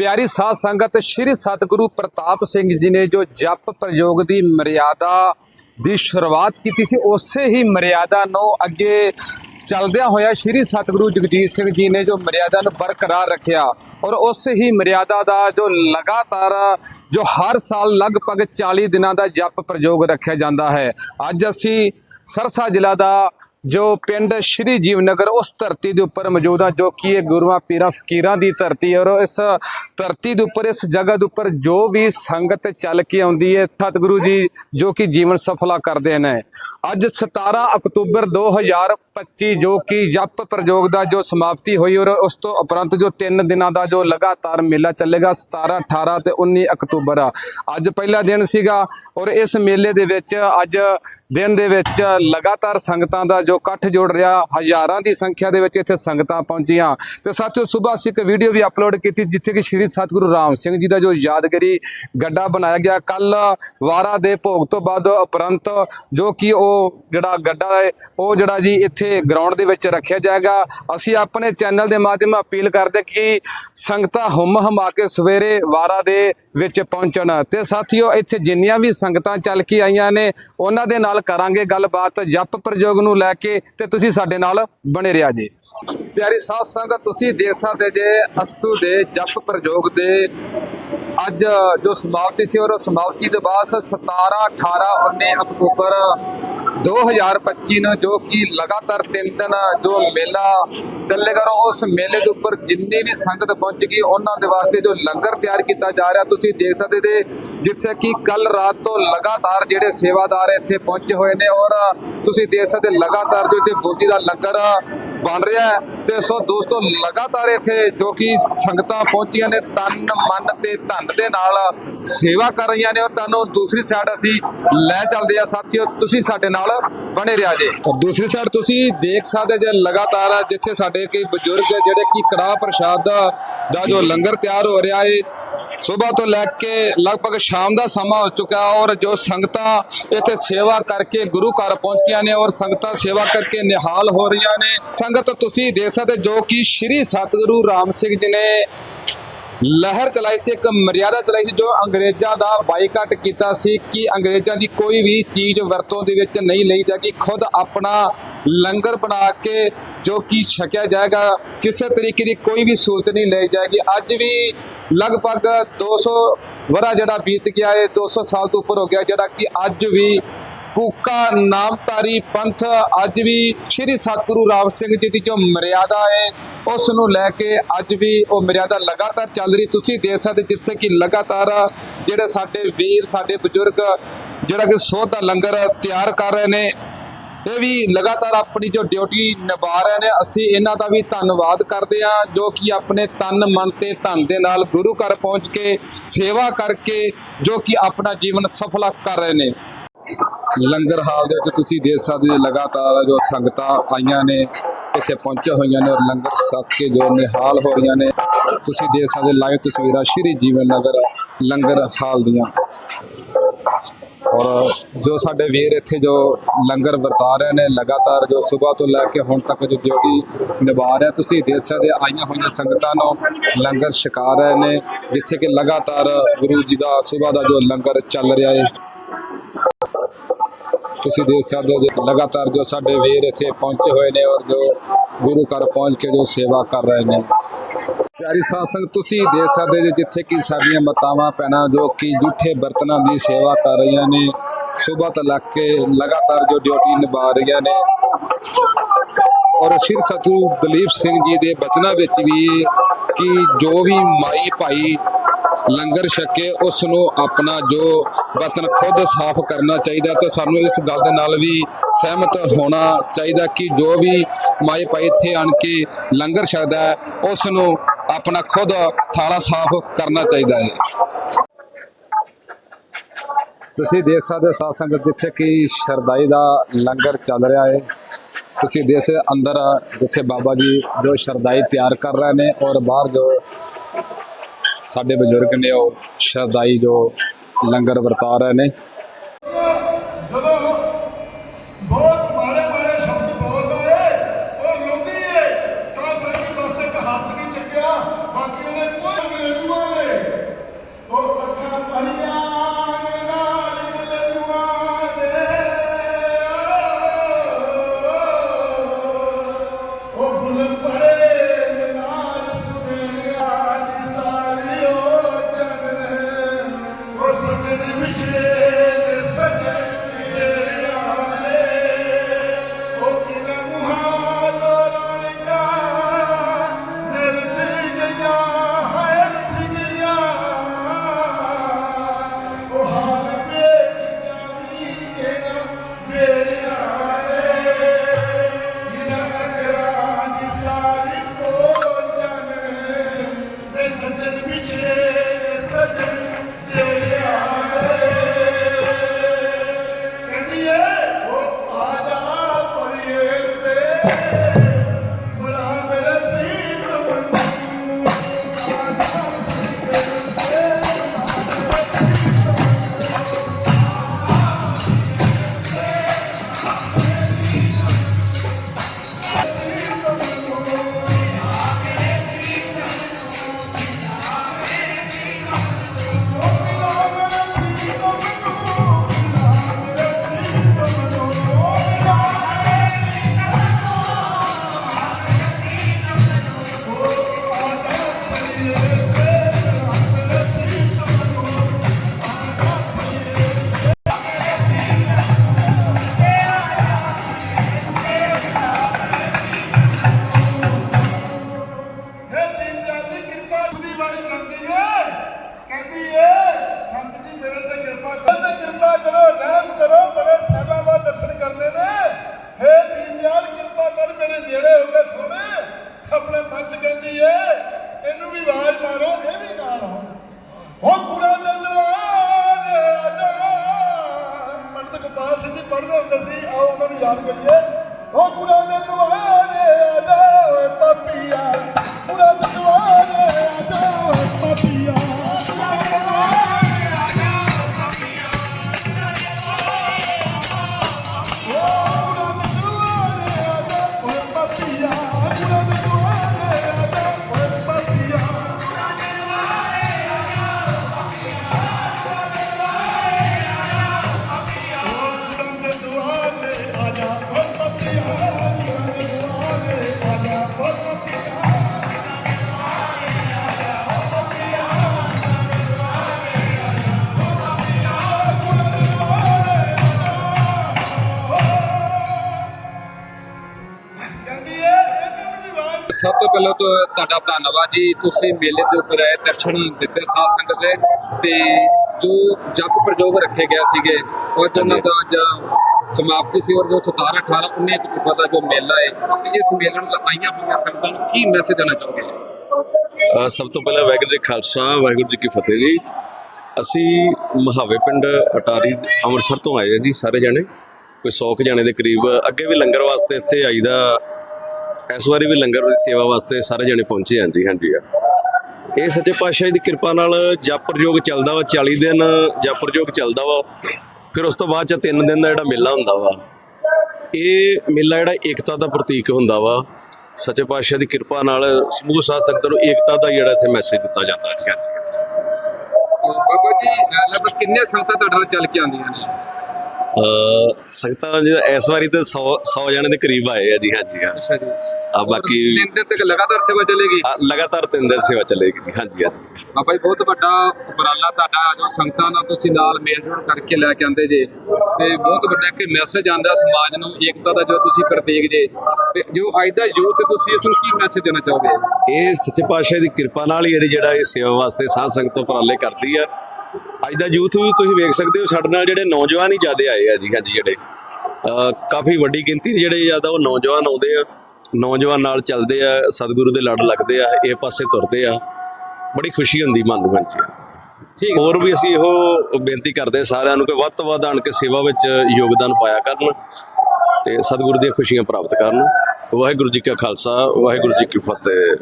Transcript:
ਪਿਆਰੀ ਸਾਧ ਸੰਗਤ, ਸ੍ਰੀ ਸਤਿਗੁਰੂ ਪ੍ਰਤਾਪ ਸਿੰਘ ਜੀ ਨੇ ਜੋ ਜਪ ਪ੍ਰਯੋਗ ਦੀ ਮਰਿਆਦਾ ਦੀ ਸ਼ੁਰੂਆਤ ਕੀਤੀ ਸੀ, ਉਸੇ ਹੀ ਮਰਿਆਦਾ ਨੂੰ ਅੱਗੇ ਚੱਲਦਿਆਂ ਹੋਇਆ ਸ੍ਰੀ ਸਤਿਗੁਰੂ ਜਗਜੀਤ ਸਿੰਘ ਜੀ ਨੇ ਜੋ ਮਰਿਆਦਾ ਨੂੰ ਬਰਕਰਾਰ ਰੱਖਿਆ ਔਰ ਉਸ ਹੀ ਮਰਿਆਦਾ ਦਾ ਜੋ ਲਗਾਤਾਰ, ਜੋ ਹਰ ਸਾਲ ਲਗਭਗ 40 ਦਿਨਾਂ ਦਾ ਜਪ ਪ੍ਰਯੋਗ ਰੱਖਿਆ ਜਾਂਦਾ ਹੈ। ਅੱਜ ਅਸੀਂ ਸਰਸਾ ਜ਼ਿਲ੍ਹਾ ਦਾ ਜੋ ਪਿੰਡ ਸ਼੍ਰੀ ਜੀਵਨਗਰ ਉਸ ਧਰਤੀ ਦੇ ਉੱਪਰ ਮੌਜੂਦ ਆ, ਜੋ ਕਿ ਇਹ ਗੁਰੂਆਂ, ਪੀਰਾਂ, ਫਕੀਰਾਂ ਦੀ ਧਰਤੀ ਹੈ ਔਰ ਇਸ ਧਰਤੀ ਦੇ ਉੱਪਰ, ਇਸ ਜਗ੍ਹਾ ਦੇ ਉੱਪਰ ਜੋ ਵੀ ਸੰਗਤ ਚੱਲ ਕੇ ਆਉਂਦੀ ਹੈ, ਸਤਿਗੁਰੂ ਜੀ ਜੋ ਕਿ ਜੀਵਨ ਸਫਲਾ ਕਰਦੇ ਨੇ। ਅੱਜ 17 ਅਕਤੂਬਰ 2025 ਜੋ ਕਿ ਜਪ ਪ੍ਰਯੋਗ ਦਾ ਜੋ ਸਮਾਪਤੀ ਹੋਈ ਔਰ ਉਸ ਤੋਂ ਉਪਰੰਤ ਜੋ 3 ਦਿਨਾਂ ਦਾ ਜੋ ਲਗਾਤਾਰ ਮੇਲਾ ਚੱਲੇਗਾ 17 18 ਤੇ 19 ਅਕਤੂਬਰ। ਆ ਅੱਜ ਪਹਿਲਾ ਦਿਨ ਸੀਗਾ ਔਰ ਇਸ ਮੇਲੇ ਦੇ ਵਿੱਚ ਅੱਜ ਦਿਨ ਦੇ ਵਿੱਚ ਲਗਾਤਾਰ ਸੰਗਤਾਂ ਦਾ ਜੋ ਇਕੱਠ ਜੋੜ ਰਿਹਾ, ਹਜ਼ਾਰਾਂ ਦੀ ਸੰਖਿਆ ਦੇ ਵਿੱਚ ਇੱਥੇ ਸੰਗਤਾਂ ਪਹੁੰਚੀਆਂ। ਤੇ ਸਾਥੀਓ ਸਵੇਰ ਅਸੀਂ ਇੱਕ ਵੀਡੀਓ ਵੀ ਅਪਲੋਡ ਕੀਤੀ ਜਿੱਥੇ ਕਿ ਸ਼੍ਰੀ ਸਤਿਗੁਰੂ ਰਾਮ ਸਿੰਘ ਜੀ ਦਾ ਜੋ ਯਾਦਗਾਰੀ ਗੱਡਾ ਬਣਾਇਆ ਗਿਆ। ਕੱਲ ਵਾਰਾ ਦੇ ਭੋਗ ਤੋਂ ਬਾਅਦ ਉਪਰੰਤ ਜੋ ਕਿ ਉਹ ਜਿਹੜਾ ਗੱਡਾ ਹੈ, ਉਹ ਜਿਹੜਾ ਜੀ ਇੱਥੇ ਗਰਾਊਂਡ ਦੇ ਵਿੱਚ ਰੱਖਿਆ ਜਾਏਗਾ। ਅਸੀਂ ਆਪਣੇ ਚੈਨਲ ਦੇ ਮਾਧਿਅਮ ਅਪੀਲ ਕਰਦੇ ਕਿ ਸੰਗਤਾਂ ਹੁਮ ਹਮਾ ਕੇ ਸਵੇਰੇ ਵਾਰਾ ਦੇ ਵਿੱਚ ਪਹੁੰਚਣ। ਤੇ ਸਾਥੀਓ, ਇੱਥੇ ਜਿੰਨੀਆਂ ਵੀ ਸੰਗਤਾਂ ਚੱਲ ਕੇ ਆਈਆਂ ਨੇ, ਉਹਨਾਂ ਦੇ ਨਾਲ ਕਰਾਂਗੇ ਗੱਲਬਾਤ। ਜਪ ਪ੍ਰਯੋਗ ਨੂੰ ਲੈ ਕੇ ਤੇ ਤੁਸੀਂ ਸਾਡੇ ਨਾਲ ਬਣੇ ਰਿਹਾ ਜੀ। ਪਿਆਰੀ ਸਾਧ ਸੰਗਤ, ਤੁਸੀਂ ਦੇਖ ਸਕਦੇ ਜੇ ਅਸੂ ਦੇ ਜਪ ਪ੍ਰਯੋਗ ਦੇ ਅੱਜ ਜੋ ਸਮਾਪਤੀ ਸੀ ਔਰ ਸਮਾਪਤੀ ਤੋਂ ਬਾਅਦ 17 18 19 ਅਕਤੂਬਰ 2025 ਨੂੰ ਜੋ ਕਿ ਲਗਾਤਾਰ ਤਿੰਨ ਦਿਨ ਜੋ ਮੇਲਾ ਚੱਲੇਗਾ ਉਸ ਮੇਲੇ ਦੇ ਉੱਪਰ ਜਿੰਨੀ ਵੀ ਸੰਗਤ ਪਹੁੰਚ ਗਈ, ਉਹਨਾਂ ਦੇ ਵਾਸਤੇ ਜੋ ਲੰਗਰ ਤਿਆਰ ਕੀਤਾ ਜਾ ਰਿਹਾ, ਤੁਸੀਂ ਦੇਖ ਸਕਦੇ ਦੇ ਜਿੱਥੇ ਕਿ ਕੱਲ ਰਾਤ ਤੋਂ ਲਗਾਤਾਰ ਜਿਹੜੇ ਸੇਵਾਦਾਰ ਇੱਥੇ ਪਹੁੰਚੇ ਹੋਏ ਨੇ ਔਰ ਤੁਸੀਂ ਦੇਖ ਸਕਦੇ ਲਗਾਤਾਰ ਜੋ ਇੱਥੇ ਬੋਜੀ ਦਾ ਲੰਗਰ ਬਣ ਰਿਹਾ ਹੈ ਤੇ ਸੋ ਦੋਸਤੋ, ਲਗਾਤਾਰ ਇੱਥੇ ਜੋ ਕਿ ਸੰਗਤਾਂ ਪਹੁੰਚੀਆਂ ਨੇ, ਤਨ, ਮਨ ਤੇ ਧਨ ਦੇ ਨਾਲ ਸੇਵਾ ਕਰ ਰਹੀਆਂ ਨੇ ਔਰ ਤੁਹਾਨੂੰ ਦੂਸਰੀ ਸਾਈਡ ਅਸੀਂ ਲੈ ਚੱਲਦੇ ਆ ਸਾਥੀਓ, ਤੁਸੀਂ ਸਾਡੇ ਨਾਲ ਬਣੇ ਰਿਹਾ ਜੇ। ਦੂਸਰੀ ਸਾਈਡ ਤੁਸੀਂ ਦੇਖ ਸਕਦੇ ਜੇ ਲਗਾਤਾਰ ਜਿੱਥੇ ਸਾਡੇ ਕਈ ਬਜ਼ੁਰਗ ਜਿਹੜੇ ਕਿ ਕੜਾਹ ਪ੍ਰਸ਼ਾਦ ਦਾ ਜੋ ਲੰਗਰ ਤਿਆਰ ਹੋ ਰਿਹਾ ਏ ਸਵੇਰ ਤੋਂ ਲੈ ਕੇ ਲਗਭਗ ਸ਼ਾਮ ਦਾ ਸਮਾਂ ਹੋ ਚੁੱਕਾ ਔਰ ਜੋ ਸੰਗਤਾਂ ਇੱਥੇ ਸੇਵਾ ਕਰਕੇ ਗੁਰੂ ਘਰ ਪਹੁੰਚੀਆਂ ਨੇ ਔਰ ਸੰਗਤਾਂ ਸੇਵਾ ਕਰਕੇ ਨਿਹਾਲ ਹੋ ਰਹੀਆਂ ਨੇ। ਸੰਗਤ ਤੁਸੀਂ ਦੇਖ ਸਕਦੇ ਜੋ ਕਿ ਸ੍ਰੀ ਸਤਿਗੁਰੂ ਰਾਮ ਸਿੰਘ ਜੀ ਨੇ ਲਹਿਰ ਚਲਾਈ ਸੀ, ਇੱਕ ਮਰਿਆਦਾ ਚਲਾਈ ਸੀ ਜੋ ਅੰਗਰੇਜ਼ਾਂ ਦਾ ਬਾਈਕਾਟ ਕੀਤਾ ਸੀ ਕਿ ਅੰਗਰੇਜ਼ਾਂ ਦੀ ਕੋਈ ਵੀ ਚੀਜ਼ ਵਰਤੋਂ ਦੇ ਵਿੱਚ ਨਹੀਂ ਲਈ ਜਾਏਗੀ। ਖੁਦ ਆਪਣਾ ਲੰਗਰ ਬਣਾ ਕੇ ਜੋ ਕਿ ਛਕਿਆ ਜਾਏਗਾ, ਕਿਸੇ ਤਰੀਕੇ ਦੀ ਕੋਈ ਵੀ ਸਹੂਲਤ ਨਹੀਂ ਲਈ ਜਾਏਗੀ। ਅੱਜ ਵੀ ਲਗਭਗ 200 ਵਰਾ ਜਿਹੜਾ ਬੀਤ ਗਿਆ ਹੈ 200 ਸਾਲ ਤੋਂ ਉੱਪਰ ਹੋ ਗਿਆ, ਜਿਹੜਾ ਕਿ ਅੱਜ ਵੀ ਕੂਕਾ ਨਾਮਤਾਰੀ ਪੰਥ ਅੱਜ ਵੀ ਸ੍ਰੀ ਸਤਿਗੁਰੂ ਰਾਮ ਸਿੰਘ ਜੀ ਦੀ ਜੋ ਮਰਿਆਦਾ ਹੈ, ਉਸ ਨੂੰ ਲੈ ਕੇ ਅੱਜ ਵੀ ਉਹ ਮਰਿਆਦਾ ਲਗਾਤਾਰ ਚੱਲ ਰਹੀ। ਤੁਸੀਂ ਦੇਖ ਸਕਦੇ ਜਿੱਥੇ ਕਿ ਲਗਾਤਾਰ ਜਿਹੜੇ ਸਾਡੇ ਵੀਰ, ਸਾਡੇ ਬਜ਼ੁਰਗ ਜਿਹੜਾ ਕਿ ਸੋਧ ਦਾ ਲੰਗਰ ਤਿਆਰ ਕਰ ਰਹੇ ਨੇ ਇਹ ਵੀ ਲਗਾਤਾਰ ਆਪਣੀ ਜੋ ਡਿਊਟੀ ਨਿਭਾ ਰਹੇ ਨੇ, ਅਸੀਂ ਇਹਨਾਂ ਦਾ ਵੀ ਧੰਨਵਾਦ ਕਰਦੇ ਹਾਂ, ਜੋ ਕਿ ਆਪਣੇ ਤਨ ਮਨ ਤੇ ਧਨ ਦੇ ਨਾਲ ਗੁਰੂ ਘਰ ਪਹੁੰਚ ਕੇ ਸੇਵਾ ਕਰਕੇ ਜੋ ਕਿ ਆਪਣਾ ਜੀਵਨ ਸਫਲਾ ਕਰ ਰਹੇ ਨੇ। ਲੰਗਰ ਹਾਲ ਦੇ ਵਿੱਚ ਤੁਸੀਂ ਦੇਖ ਸਕਦੇ ਹੋ, ਲਗਾਤਾਰ ਜੋ ਸੰਗਤਾਂ ਆਈਆਂ ਨੇ, ਇੱਥੇ ਪਹੁੰਚੀਆਂ ਹੋਈਆਂ ਨੇ ਔਰ ਲੰਗਰ ਛਕ ਕੇ ਜੋ ਨਿਹਾਲ ਹੋ ਰਹੀਆਂ ਨੇ। ਤੁਸੀਂ ਦੇਖ ਸਕਦੇ ਲਾਈਵ ਤਸਵੀਰਾਂ ਸ਼੍ਰੀ ਜੀਵਨ ਨਗਰ ਲੰਗਰ ਹਾਲ ਦੀਆਂ। ਔਰ ਜੋ ਸਾਡੇ ਵੀਰ ਇੱਥੇ ਜੋ ਲੰਗਰ ਵਰਤਾ ਰਹੇ ਨੇ, ਲਗਾਤਾਰ ਜੋ ਸਵੇਰ ਤੋਂ ਲੈ ਕੇ ਹੁਣ ਤੱਕ ਜੋ ਡਿਊਟੀ ਨਿਭਾ ਰਹੇ ਤੁਸੀਂ ਦੇਖ ਸਕਦੇ ਆਈਆਂ ਹੋਈਆਂ ਸੰਗਤਾਂ ਨੂੰ ਲੰਗਰ ਛਕਾ ਰਹੇ ਨੇ, ਜਿੱਥੇ ਕਿ ਲਗਾਤਾਰ ਗੁਰੂ ਜੀ ਦਾ ਸਵੇਰ ਦਾ ਜੋ ਲੰਗਰ ਚੱਲ ਰਿਹਾ ਹੈ ਤੁਸੀਂ ਦੇਖ ਸਕਦੇ ਹੋ ਜੀ, ਲਗਾਤਾਰ ਜੋ ਸਾਡੇ ਵੀਰ ਇੱਥੇ ਪਹੁੰਚੇ ਹੋਏ ਨੇ ਔਰ ਜੋ ਗੁਰੂ ਘਰ ਪਹੁੰਚ ਕੇ ਜੋ ਸੇਵਾ ਕਰ ਰਹੇ ਨੇ। ਪਿਆਰੀ ਸਾਧ ਸੰਗਤ, ਤੁਸੀਂ ਦੇਖ ਸਕਦੇ ਜੇ ਜਿੱਥੇ ਕਿ ਸਾਡੀਆਂ ਮਾਤਾਵਾਂ, ਭੈਣਾਂ ਜੋ ਕਿ ਜੂਠੇ ਬਰਤਨਾਂ ਦੀ ਸੇਵਾ ਕਰ ਰਹੀਆਂ ਨੇ, ਸਵੇਰ ਤੋਂ ਲੱਗ ਕੇ ਲਗਾਤਾਰ ਜੋ ਡਿਊਟੀ ਨਿਭਾ ਰਹੀਆਂ ਨੇ। ਔਰ ਸ਼੍ਰੀ ਸਤਿਗੁਰੂ ਦਲੀਪ ਸਿੰਘ ਜੀ ਦੇ ਬਚਨਾਂ ਵਿੱਚ ਵੀ ਕਿ ਜੋ ਵੀ ਮਾਈ ਭਾਈ ਲੰਗਰ ਛਕੇ ਉਸ ਨੂੰ ਆਪਣਾ ਜੋ ਬਰਤਨ ਖੁਦ ਸਾਫ਼ ਕਰਨਾ ਚਾਹੀਦਾ ਤੇ ਸਾਨੂੰ ਇਸ ਗੱਲ ਦੇ ਨਾਲ ਵੀ ਸਹਿਮਤ ਹੋਣਾ ਚਾਹੀਦਾ ਕਿ ਜੋ ਵੀ ਮਾਈ ਭਾਈ ਇੱਥੇ ਆਣ ਕੇ ਲੰਗਰ ਛਕਦਾ ਉਸ ਨੂੰ ਆਪਣਾ ਖੁਦ ਥਾਲਾ ਸਾਫ਼ ਕਰਨਾ ਚਾਹੀਦਾ ਹੈ। ਤੁਸੀਂ ਦੇਖ ਸਕਦੇ ਹੋ ਸਾਧ ਸੰਗਤ ਜਿੱਥੇ ਕਿ ਸ਼ਰਦਾਈ ਦਾ ਲੰਗਰ ਚੱਲ ਰਿਹਾ ਹੈ। ਤੁਸੀਂ ਦੇਖ ਸਕਦੇ ਅੰਦਰ ਜਿੱਥੇ ਬਾਬਾ ਜੀ ਜੋ ਸ਼ਰਦਾਈ ਤਿਆਰ ਕਰ ਰਹੇ ਨੇ ਔਰ ਬਾਹਰ ਜੋ ਸਾਡੇ ਬਜ਼ੁਰਗ ਨੇ ਉਹ ਸ਼ਰਦਾਈ ਜੋ ਲੰਗਰ ਵਰਤਾ ਰਹੇ ਨੇ। ਸਭ ਤੋਂ ਪਹਿਲਾਂ ਤਾਂ ਤੁਹਾਡਾ ਧੰਨਵਾਦ ਜੀ, ਤੁਸੀਂ ਮੇਲੇ ਦੇ ਉੱਪਰ ਆਏ, ਦਰਸ਼ਨ ਦਿੱਤੇ ਸਾਧ ਸੰਗਤ ਦੇ ਤੇ ਜੋ ਜਪ ਪ੍ਰਯੋਗ ਰੱਖੇ ਗਿਆ ਸੀਗੇ ਉਹ ਜਿਹਨਾਂ ਦਾ ਅੱਜ ਸਮਾਪਤੀ ਸੀ, ਔਰ ਜੋ 17 18 19 ਅਕਤੂਬਰ ਦਾ ਜੋ ਮੇਲਾ ਹੈ ਇਸ ਮੇਲੇ ਨੂੰ ਆਈਆਂ ਹੋਈਆਂ ਸੰਗਤਾਂ ਨੂੰ ਕੀ ਮੈਸੇਜ ਦੇਣਾ ਚਾਹੋਗੇ? ਸਭ ਤੋਂ ਪਹਿਲਾਂ ਵਾਹਿਗੁਰੂ ਜੀ ਖਾਲਸਾ, ਵਾਹਿਗੁਰੂ ਜੀ ਕੀ ਫਤਿਹ ਜੀ। ਅਸੀਂ ਮਹਾਵੇ ਪਿੰਡ ਅਟਾਰੀ ਅੰਮ੍ਰਿਤਸਰ ਤੋਂ ਆਏ ਹਾਂ ਜੀ, ਸਾਰੇ ਜਣੇ, ਕੋਈ 100 ਕੁ ਜਣੇ ਦੇ ਕਰੀਬ। ਅੱਗੇ ਵੀ ਲੰਗਰ ਵਾਸਤੇ ਇੱਥੇ ਆਈਦਾ ਇਸ ਵਾਰੀ ਵੀ ਲੰਗਰ ਦੀ ਸੇਵਾ ਵਾਸਤੇ ਸਾਰੇ ਜਣੇ ਪਹੁੰਚੇ ਹਾਂ ਜੀ ਹਾਂਜੀ। ਇਹ ਸੱਚੇ ਪਾਤਸ਼ਾਹ ਦੀ ਕਿਰਪਾ ਨਾਲ ਜਾਪਰਯੋਗ ਚੱਲਦਾ ਵਾ 40 ਦਿਨ ਜਾਪਰਯੋਗ ਚੱਲਦਾ ਵਾ। ਫਿਰ ਉਸ ਤੋਂ ਬਾਅਦ ਚ 3 ਦਿਨ ਦਾ ਜਿਹੜਾ ਮੇਲਾ ਹੁੰਦਾ ਵਾ, ਇਹ ਮੇਲਾ ਜਿਹੜਾ ਏਕਤਾ ਦਾ ਪ੍ਰਤੀਕ ਹੁੰਦਾ ਵਾ। ਸੱਚੇ ਪਾਤਸ਼ਾਹ ਦੀ ਕਿਰਪਾ ਨਾਲ ਸਮੂਹ ਸਾਧ ਸੰਗਤਾਂ ਨੂੰ ਏਕਤਾ ਦਾ ਜਿਹੜਾ ਇੱਥੇ ਮੈਸੇਜ ਦਿੱਤਾ ਜਾਂਦਾ ਹੈ ਹਾਂਜੀ। ਬਾਬਾ ਜੀ, ਅਹ ਲਗਭਗ ਕਿੰਨੇ ਸੰਗਤਾਂ ਤੁਹਾਡੇ ਨਾਲ ਚੱਲ ਕੇ ਆਉਂਦੀਆਂ ਨੇ? ਸੰਗਤਾਂ ਜਿਹੜਾ ਇਸ ਵਾਰੀ ਤੇ 100 100 ਜਣੇ ਦੇ ਕਰੀਬ ਆਏ ਆ ਜੀ ਹਾਂਜੀ ਹਾਂ। ਅੱਛਾ ਜੀ। ਆ ਬਾਕੀ ਤਿੰਨ ਦਿਨ ਤੱਕ ਲਗਾਤਾਰ ਸੇਵਾ ਚੱਲੇਗੀ? ਆ, ਲਗਾਤਾਰ ਤਿੰਨ ਦਿਨ ਸੇਵਾ ਚੱਲੇਗੀ ਜੀ ਹਾਂਜੀ ਹਾਂਜੀ ਬਾਬਾ ਜੀ ਬਹੁਤ ਵੱਡਾ ਉਪਰਾਲਾ ਤੁਹਾਡਾ ਜੋ ਸੰਗਤਾਂ ਨਾਲ ਤੁਸੀਂ ਨਾਲ ਮੇਲ ਜੋੜ ਕਰਕੇ ਲੈ ਕੇ ਆਂਦੇ ਜੇ। ਤੇ ਬਹੁਤ ਵੱਡਾ ਇੱਕ ਮੈਸੇਜ ਆਂਦਾ ਸਮਾਜ ਨੂੰ ਏਕਤਾ ਦਾ ਜੋ ਤੁਸੀਂ ਪ੍ਰਤੀਕ ਜੇ। ਤੇ ਜੋ ਅੱਜ ਦਾ ਯੂਥ ਤੁਸੀਂ ਇਸ ਨੂੰ ਕੀ ਮੈਸੇਜ ਦੇਣਾ ਚਾਹੋਗੇ? ਇਹ ਸੱਚੇ ਪਾਤਸ਼ਾਹ ਦੀ ਕਿਰਪਾ ਨਾਲ ਹੀ ਜਿਹੜਾ ਇਹ ਸੇਵਾ ਵਾਸਤੇ ਸਾਧ ਸੰਗਤ ਉਪਰਾਲੇ ਕਰਦੀ ਆ। ਅੱਜ ਦਾ ਯੂਥ ਵੀ ਤੁਸੀਂ ਵੇਖ ਸਕਦੇ ਹੋ ਸਾਡੇ ਨਾਲ ਜਿਹੜੇ ਨੌਜਵਾਨ ਹੀ ਜ਼ਿਆਦੇ ਆਏ ਆ ਜੀ ਹਾਂਜੀ ਜਿਹੜੇ ਕਾਫੀ ਵੱਡੀ ਗਿਣਤੀ ਜਿਹੜੇ ਜ਼ਿਆਦਾ ਉਹ ਨੌਜਵਾਨ ਆਉਂਦੇ ਆ ਨੌਜਵਾਨ ਨਾਲ ਚੱਲਦੇ ਆ ਸਤਿਗੁਰੂ ਦੇ ਲੜ ਲੱਗਦੇ ਆ ਇਹ ਪਾਸੇ ਤੁਰਦੇ ਆ ਬੜੀ ਖੁਸ਼ੀ ਹੁੰਦੀ ਮਨ ਨੂੰ ਹਾਂਜੀ। ਠੀਕ। ਹੋਰ ਵੀ ਅਸੀਂ ਇਹੋ ਬੇਨਤੀ ਕਰਦੇ ਸਾਰਿਆਂ ਨੂੰ ਕਿ ਵੱਧ ਤੋਂ ਵੱਧ ਆਣ ਕੇ ਸੇਵਾ ਵਿੱਚ ਯੋਗਦਾਨ ਪਾਇਆ ਕਰਨ ਤੇ ਸਤਿਗੁਰੂ ਦੀਆਂ ਖੁਸ਼ੀਆਂ ਪ੍ਰਾਪਤ ਕਰਨ। ਵਾਹਿਗੁਰੂ ਜੀ ਕਾ ਖਾਲਸਾ ਵਾਹਿਗੁਰੂ ਜੀ ਕੀ ਫਤਿਹ।